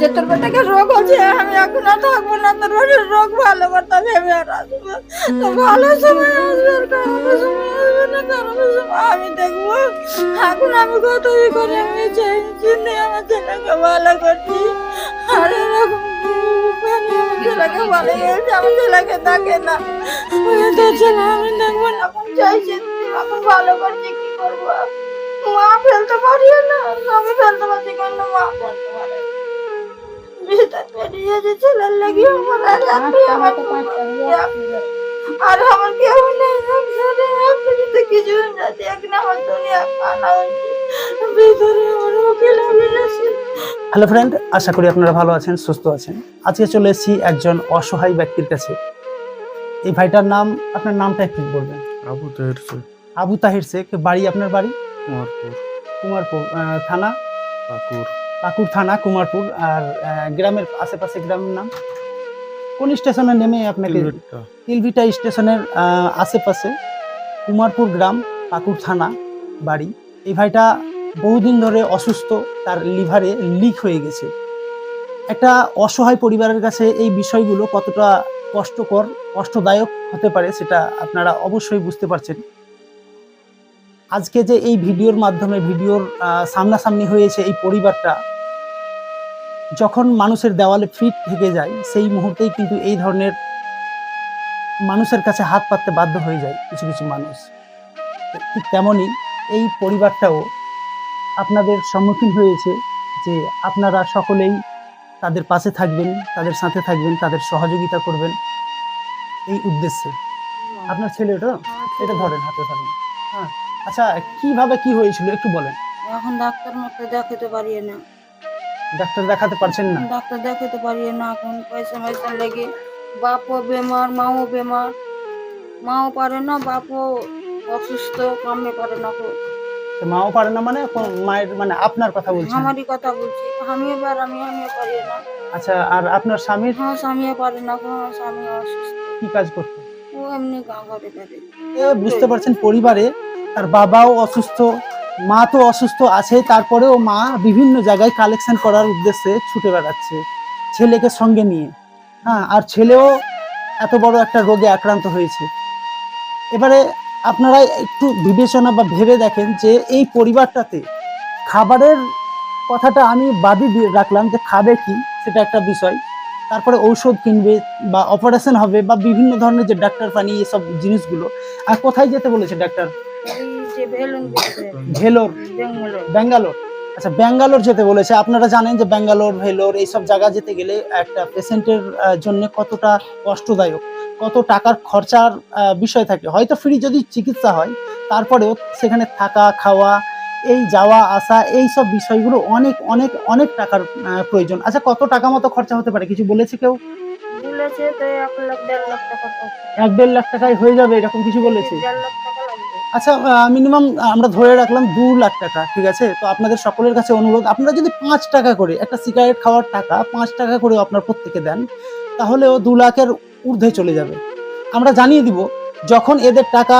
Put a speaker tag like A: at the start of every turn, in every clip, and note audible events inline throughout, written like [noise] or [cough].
A: যে তোর বেটাকে রোগ হচ্ছে আমি এখন আর থাকব না। তোর বেটার রোগ ভালো করতে আমি আর আসব তো ভালো সময় আসবে আর খারাপ সময় আসবে না খারাপ সময়। আমি দেখব এখন আমি কত ই করে আমি চাই চিনি আমার ছেলেকে ভালো করছি। আর এরকম আমি ছেলেকে ভালো গেছে আমার ছেলেকে থাকে না। ওই ছেলে আমি দেখব না এখন চাইছি এখন ভালো করছি কি করব? মা ফেলতে পারি না আমি ফেলতে পারছি কেন? মা ফেলতে আর আমার কেউ নেই সংসারে আপনি কিছু না দেখলে আমার দুনিয়া কানা ভিতরে আমার উকিল উকিল
B: হ্যালো ফ্রেন্ড আশা করি আপনারা ভালো আছেন সুস্থ আছেন। আজকে চলে এসেছি একজন অসহায় ব্যক্তির কাছে। এই ভাইটার নাম আপনার নামটা একটু বলবেন।
C: আবু তাহির শেখ।
B: আবু তাহির শেখ বাড়ি আপনার বাড়ি?
C: কুমারপুর।
B: কুমারপুর থানা?
C: পাকুর
B: থানা কুমারপুর আর গ্রামের আশেপাশে গ্রামের নাম। কোন স্টেশনে নেমে আপনাকে তিলভিটা স্টেশনের আশেপাশে কুমারপুর গ্রাম পাকুর থানা বাড়ি। এই ভাইটা বহুদিন ধরে অসুস্থ তার লিভারে লিক হয়ে গেছে। একটা অসহায় পরিবারের কাছে এই বিষয়গুলো কতটা কষ্টকর কষ্টদায়ক হতে পারে সেটা আপনারা অবশ্যই বুঝতে পারছেন। আজকে যে এই ভিডিওর মাধ্যমে ভিডিওর সামনাসামনি হয়েছে এই পরিবারটা যখন মানুষের দেওয়ালে ফিট থেকে যায় সেই মুহূর্তেই কিন্তু এই ধরনের মানুষের কাছে হাত পাততে বাধ্য হয়ে যায় কিছু কিছু মানুষ। ঠিক তেমনই এই পরিবারটাও আপনাদের সম্মুখীন হয়েছে যে আপনারা সকলেই তাদের পাশে থাকবেন তাদের সাথে থাকবেন তাদের সহযোগিতা করবেন এই উদ্দেশ্যে। আপনার ছেলে ওটা? এটা ধরেন হাতে ধরেন। হ্যাঁ। আচ্ছা কীভাবে কি হয়েছিল একটু বলেন।
A: এখন ডাক্তার মতো দেখাতে পারি না।
B: ডাক্তার দেখাতে পারছেন না?
A: ডাক্তার দেখাতে পারি না এখন পয়সা পয়সা লেগে। বাপও বেমার মাও বেমার। মাও পারে না বাপও অসুস্থ কামে পারে না তো।
B: মাও পারে না মানে কোন- মায়ের মানে আপনার কথা বলছি
A: আমারই কথা বলছি। আমি এবার আমি আমিও পারি না।
B: আচ্ছা আর আপনার স্বামীর?
A: হ্যাঁ স্বামীও পারে না হ্যাঁ স্বামী অসুস্থ।
B: কি কাজ করতে?
A: ও এমনি গা ঘরে
B: বুঝতে পারছেন পরিবারে তার বাবাও অসুস্থ মা তো অসুস্থ আছে, তারপরেও মা বিভিন্ন জায়গায় কালেকশন করার উদ্দেশ্যে ছুটে বেড়াচ্ছে ছেলেকে সঙ্গে নিয়ে। হ্যাঁ আর ছেলেও এত বড় একটা রোগে আক্রান্ত হয়েছে। এবারে আপনারা একটু বিবেচনা বা ভেবে দেখেন যে এই পরিবারটাতে খাবারের কথাটা আমি বাদই দিয়ে রাখলাম যে খাবে কি, সেটা একটা বিষয়। তারপরে ঔষধ কিনবে বা অপারেশন হবে বা বিভিন্ন ধরনের যে ডাক্তার পানি এসব জিনিসগুলো। আর কোথায় যেতে বলেছে ডাক্তার ভেলোর? ব্যাঙ্গালোর? আচ্ছা ব্যাঙ্গালোর যেতে বলেছে। আপনারা জানেন যে ব্যাঙ্গালোর ভেলোর এইসব জায়গা যেতে গেলে একটা পেশেন্টের জন্য কতটা কষ্টদায়ক কত টাকার খরচার বিষয় থাকে। হয়তো ফ্রি যদি চিকিৎসা হয় তারপরেও সেখানে থাকা খাওয়া এই যাওয়া আসা এই সব বিষয়গুলো অনেক অনেক অনেক টাকার প্রয়োজন। আচ্ছা কত টাকা মতো খরচা হতে পারে? কিছু বলেছে কেউ?
A: এক দেড় লাখ টাকা
B: এক দেড় লাখ টাকায় হয়ে যাবে এরকম কিছু বলেছে? আচ্ছা মিনিমাম আমরা ধরে রাখলাম দু লাখ টাকা, ঠিক আছে? তো আপনাদের সকলের কাছে অনুরোধ, আপনারা যদি পাঁচ টাকা করে, একটা সিগারেট খাওয়ার টাকা, পাঁচ টাকা করে আপনার প্রত্যেকে দেন তাহলেও দু লাখের ঊর্ধ্বে চলে যাবে। আমরা জানিয়ে দিব, যখন এদের টাকা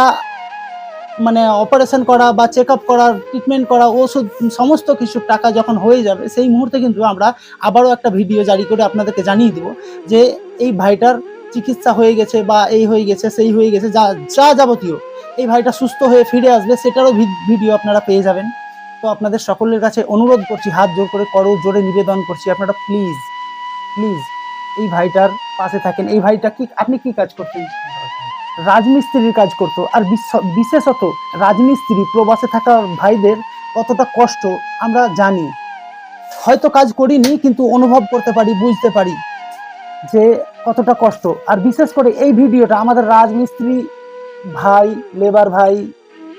B: মানে অপারেশন করা বা চেক আপ করা ট্রিটমেন্ট করা, ওষুধ, সমস্ত কিছু টাকা যখন হয়ে যাবে, সেই মুহূর্তে কিন্তু আমরা আবারও একটা ভিডিও জারি করে আপনাদেরকে জানিয়ে দিব যে, এই ভাইটার চিকিৎসা হয়ে গেছে বা এই হয়ে গেছে, সেই হয়ে গেছে, যা যা যাবতীয় এই ভাইটা সুস্থ হয়ে ফিরে আসবে, সেটারও ভিডিও আপনারা পেয়ে যাবেন। তো আপনাদের সকলের কাছে অনুরোধ করছি, হাত জোর করে করো, জোরে নিবেদন করছি আপনারা প্লিজ প্লিজ এই ভাইটার পাশে থাকেন। এই ভাইটা কি, আপনি কি কাজ করতেন? রাজমিস্ত্রির কাজ করতো। আর বিশ- বিশেষত রাজমিস্ত্রি, প্রবাসে থাকা ভাইদের কতটা কষ্ট, আমরা জানি। হয়তো কাজ করিনি, কিন্তু অনুভব করতে পারি, বুঝতে পারি যে কতটা কষ্ট। আর বিশেষ করে এই ভিডিওটা আমাদের রাজমিস্ত্রি ভাই লেবার ভাই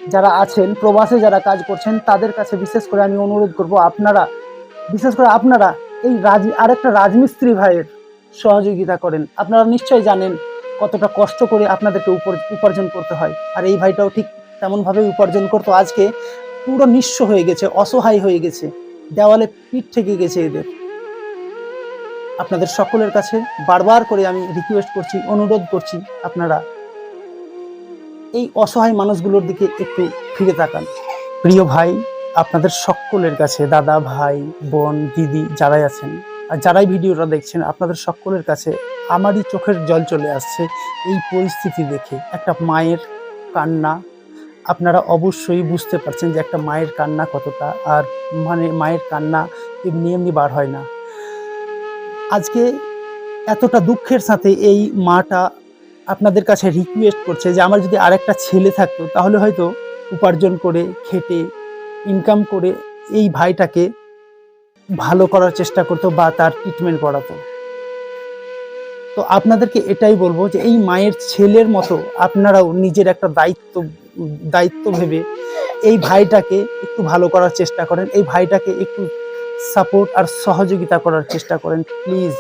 B: যারা আছেন, প্রবাসে যারা কাজ করছেন, তাদের কাছে বিশেষ করে আমি অনুরোধ করব আপনারা, বিশেষ করে আপনারা এই রাজ, আরেকটা রাজমিস্ত্রি ভাইয়ের সহযোগিতা করেন। আপনারা নিশ্চয়ই জানেন কতটা কষ্ট করে আপনাদেরকে উপর- উপার্জন করতে হয়। আর এই ভাইটাও ঠিক তেমনভাবে উপার্জন করতো। আজকে পুরো নিঃস্ব হয়ে গেছে, অসহায় হয়ে গেছে। দেওয়ালে পিঠ থেকে গেছে এদের। আপনাদের সকলের কাছে বারবার করে আমি রিকোয়েস্ট করছি, অনুরোধ করছি আপনারা এই অসহায় মানুষগুলোর দিকে একটু ফিরে তাকান। প্রিয় ভাই, আপনাদের সকলের কাছে, দাদা, ভাই, বোন, দিদি যারাই আছেন, আর যারাই ভিডিওটা দেখছেন, আপনাদের সকলের কাছে আমারই চোখের জল চলে আসছে এই পরিস্থিতি দেখে। একটা মায়ের কান্না, আপনারা অবশ্যই বুঝতে পারছেন যে একটা মায়ের কান্না কতটা, আর মানে মায়ের কান্না এমনি এমনি বার হয় না। আজকে এতটা দুঃখের সাথে এই মাটা আপনাদের কাছে রিকোয়েস্ট করছে যে আমার যদি আরেকটা ছেলে থাকতো, তাহলে হয়তো উপার্জন করে, খেটে ইনকাম করে এই ভাইটাকে ভালো করার চেষ্টা করতো বা তার ট্রিটমেন্ট করাতো। তো আপনাদেরকে এটাই বলব যে এই মায়ের ছেলের মতো আপনারাও নিজের একটা দায়িত্ব দায়িত্ব ভেবে এই ভাইটাকে একটু ভালো করার চেষ্টা করেন, এই ভাইটাকে একটু সাপোর্ট আর সহযোগিতা করার চেষ্টা করেন। প্লিজ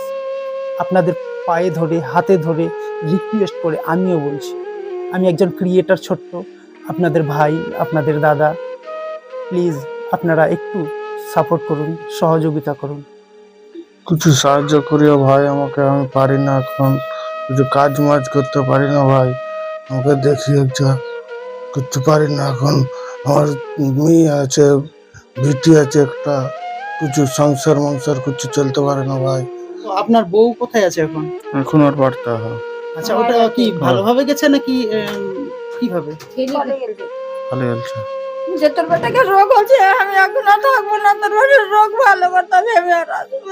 B: আপনাদের পায়ে ধরে, হাতে ধরে রিকোয়েস্ট করে, আমিও বলছি, আমি একজন ক্রিয়েটার ছোট্ট, আপনাদের ভাই, আপনাদের দাদা প্লিজ আপনারা একটু সাপোর্ট করুন, সহযোগিতা করুন।
C: কিছু সাহায্য করিও ভাই, আমাকে আমি পারি না এখন। কিছু কাজ মাজ করতে পারি না ভাই, আমাকে দেখি একটা করতে পারি না এখন। আমার মেয়ে আছে, বিটি আছে একটা, কিছু সংসার মংসার কিছু চলতে পারে না ভাই।
B: তো আপনার বউ কোথায় আছে এখন?
C: এখন আর বার্তা
B: আচ্ছা ওটা কি ভালোভাবে গেছে নাকি আহ, কীভাবে?
C: ভালো চলছে
A: যে তোর বেটাকে রোগ হচ্ছে আমি এখন আর থাকব না। তোর বেটার রোগ ভালো করতে আমি আর আসব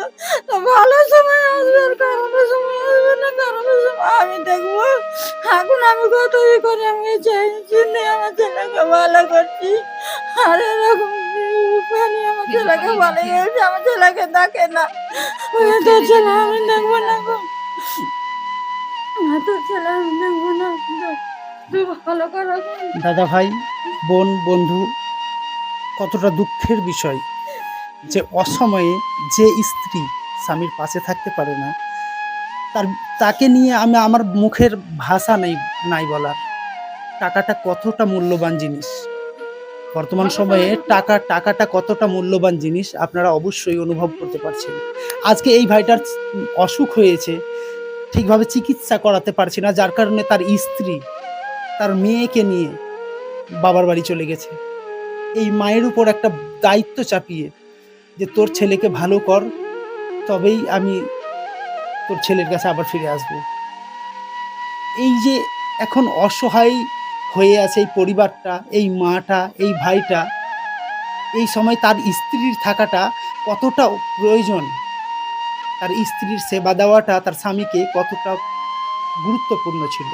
A: তো ভালো সময় আসবে আর খারাপ সময় আসবে না খারাপ সময় আমি দেখব। এখন আমি কত ই করে আমি নিয়ে আমার ছেলেকে ভালো করছি। আর এরকম আমার ছেলেকে ভালো গেছে আমার ছেলেকে দেখে না। তোর ছেলে আমি দেখব না গো। [laughs] তোর ছেলে আমি দেখব না
B: দাদা ভাই বোন বন্ধু কতটা দুঃখের বিষয় যে অসময়ে যে স্ত্রী স্বামীর পাশে থাকতে পারে না তার তাকে নিয়ে আমি আমার মুখের ভাষা নেই নাই বলার। টাকাটা কতটা মূল্যবান জিনিস? বর্তমান সময়ে টাকা টাকাটা কতটা মূল্যবান জিনিস আপনারা অবশ্যই অনুভব করতে পারছেন। আজকে এই ভাইটার অসুখ হয়েছে ঠিকভাবে চিকিৎসা করাতে পারছি না যার কারণে তার স্ত্রী তার মেয়েকে নিয়ে বাবার বাড়ি চলে গেছে। এই মায়ের উপর একটা দায়িত্ব চাপিয়ে যে তোর ছেলেকে ভালো কর, তবেই আমি তোর ছেলের কাছে আবার ফিরে আসব। এই যে এখন অসহায় হয়ে আছে এই পরিবারটা, এই মাটা, এই ভাইটা, এই সময় তার স্ত্রীর থাকাটা কতটা প্রয়োজন? তার স্ত্রীর সেবা দেওয়াটা তার স্বামীকে কতটা গুরুত্বপূর্ণ ছিল?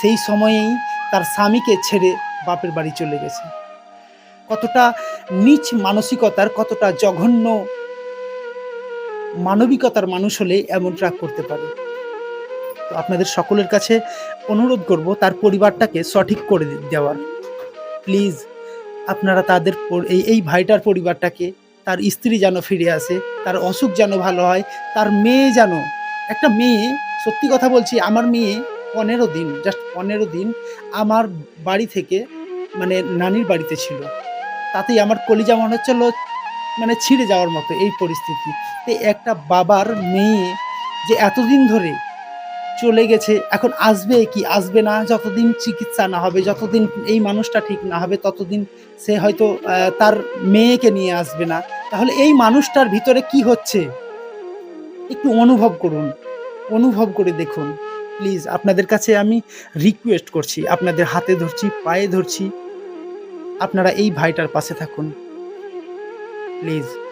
B: সেই সময়েই তার স্বামীকে ছেড়ে বাপের বাড়ি চলে গেছে। কতটা নিচ মানসিকতার, কতটা জঘন্য মানবিকতার মানুষ হলে এমনটা করতে পারে। তো আপনাদের সকলের কাছে অনুরোধ করব তার পরিবারটাকে সঠিক করে দেওয়ার। প্লিজ, আপনারা তাদের এই এই ভাইটার পরিবারটাকে, তার স্ত্রী যেন ফিরে আসে, তার অসুখ যেন ভালো হয়, তার মেয়ে যেন, একটা মেয়ে, সত্যি কথা বলছি, আমার মেয়ে পনেরো দিন জাস্ট পনেরো দিন আমার বাড়ি থেকে মানে নানির বাড়িতে ছিল। তাতেই আমার কলিজা মনে হচ্ছিল মানে ছিঁড়ে যাওয়ার মতো এই পরিস্থিতি। তো একটা বাবার মেয়ে যে এতদিন ধরে চলে গেছে, এখন আসবে কি আসবে না, যতদিন চিকিৎসা না হবে, যতদিন এই মানুষটা ঠিক না হবে, ততদিন সে হয়তো তার মেয়েকে নিয়ে আসবে না। তাহলে এই মানুষটার ভিতরে কি হচ্ছে? একটু অনুভব করুন, অনুভব করে দেখুন। প্লিজ আপনাদের কাছে আমি রিকোয়েস্ট করছি, আপনাদের হাতে ধরছি, পায়ে ধরছি। আপনারা এই ভাইটার পাশে থাকুন। প্লিজ।